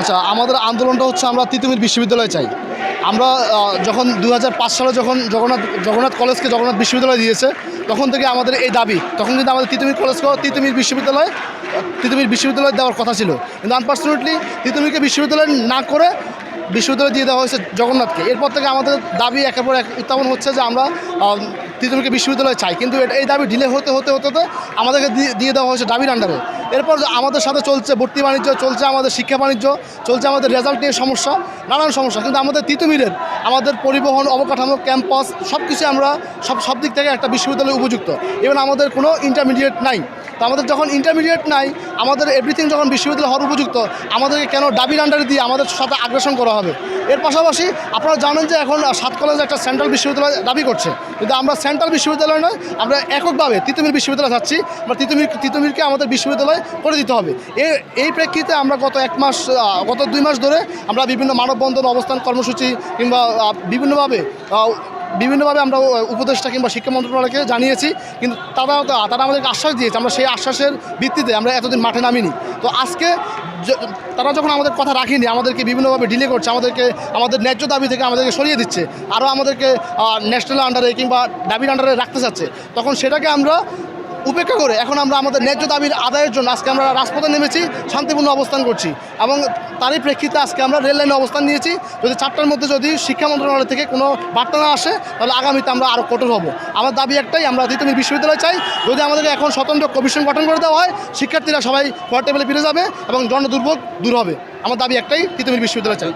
আচ্ছা আমাদের আন্দোলনটা হচ্ছে আমরা তিতুমির বিশ্ববিদ্যালয় চাই। আমরা যখন দু হাজার পাঁচ সালে যখন জগন্নাথ জগন্নাথ কলেজকে জগন্নাথ বিশ্ববিদ্যালয় দিয়েছে, তখন থেকে আমাদের এই দাবি, তখন কিন্তু আমাদের তিতুমির কলেজকে তিতুমির বিশ্ববিদ্যালয় তিতুমির বিশ্ববিদ্যালয় দেওয়ার কথা ছিল। কিন্তু আনফর্চুনেটলি তিতুমিরকে বিশ্ববিদ্যালয় না করে বিশ্ববিদ্যালয় দিয়ে দেওয়া হয়েছে জগন্নাথকে। এরপর থেকে আমাদের দাবি একের পর এক উত্থাপন হচ্ছে যে আমরা তিতুমিরকে বিশ্ববিদ্যালয় চাই। কিন্তু এই দাবি ডিলে হতে হতে হতে হতে আমাদেরকে দিয়ে দেওয়া হয়েছে দাবির আন্ডারে এরপর আমাদের সাথে চলছে ভর্তি বাণিজ্য, চলছে আমাদের শিক্ষা বাণিজ্য, চলছে আমাদের রেজাল্ট নিয়ে সমস্যা, নানান সমস্যা। কিন্তু আমাদের তিতুমিরের আমাদের পরিবহন, অবকাঠামো ক্যাম্পাস সব কিছু আমরা সব সব দিক থেকে একটা বিশ্ববিদ্যালয় উপযুক্ত। এবং আমাদের কোনো ইন্টারমিডিয়েট নাই। তো আমাদের যখন ইন্টারমিডিয়েট নাই, আমাদের এভরিথিং যখন বিশ্ববিদ্যালয় হওয়ার উপযুক্ত, আমাদেরকে কেন দাবির আন্ডারে দিয়ে আমাদের সাথে আগ্রাসন করা হবে? এর পাশাপাশি আপনারা জানেন যে এখন সাত কলেজ একটা সেন্ট্রাল বিশ্ববিদ্যালয় দাবি করছে। কিন্তু আমরা সেন্ট্রাল বিশ্ববিদ্যালয় নয়, আমরা এককভাবে তিতুমির বিশ্ববিদ্যালয় যাচ্ছি আমরা তিতুমির, তিতুমিরকে আমাদের বিশ্ববিদ্যালয় করে দিতে হবে। এ এই প্রেক্ষিতে আমরা গত এক মাস গত দুই মাস ধরে আমরা বিভিন্ন মানববন্ধন অবস্থান কর্মসূচি কিংবা বিভিন্নভাবে বিভিন্নভাবে আমরা উপদেষ্টা কিংবা শিক্ষা মন্ত্রণালয়কে জানিয়েছি, কিন্তু তারা তারা আমাদেরকে আশ্বাস দিয়েছে, আমরা সেই আশ্বাসের ভিত্তিতে আমরা এতদিন মাঠে নামিনি। তো আজকে তারা যখন আমাদের কথা রাখিনি, আমাদেরকে বিভিন্নভাবে ডিলে করছে, আমাদেরকে, আমাদের ন্যায্য দাবি থেকে আমাদেরকে সরিয়ে দিচ্ছে, আরও আমাদেরকে ন্যাশনাল আন্ডারে কিংবা দাবির আন্ডারে রাখতে চাচ্ছে, তখন সেটাকে আমরা উপেক্ষা করে এখন আমরা আমাদের ন্যায্য দাবির আদায়ের জন্য আজকে আমরা রাজপথে নেমেছি, শান্তিপূর্ণ অবস্থান করছি এবং তারই প্রেক্ষিতে আজকে আমরা রেল লাইনে অবস্থান নিয়েছি। যদি চারটার মধ্যে যদি শিক্ষা মন্ত্রণালয় থেকে কোনো বার্তা না আসে, তাহলে আগামীতে আমরা আরও কঠোর হব। আমার দাবি একটাই, আমরা তিতুমির বিশ্ববিদ্যালয় চাই। যদি আমাদেরকে এখন স্বতন্ত্র কমিশন গঠন করে দেওয়া হয়, শিক্ষার্থীরা সবাই ঘর টেবিলে ফিরে যাবে এবং জনদুর্ভোগ দূর হবে। আমার দাবি একটাই তিতুমির বিশ্ববিদ্যালয় চাই।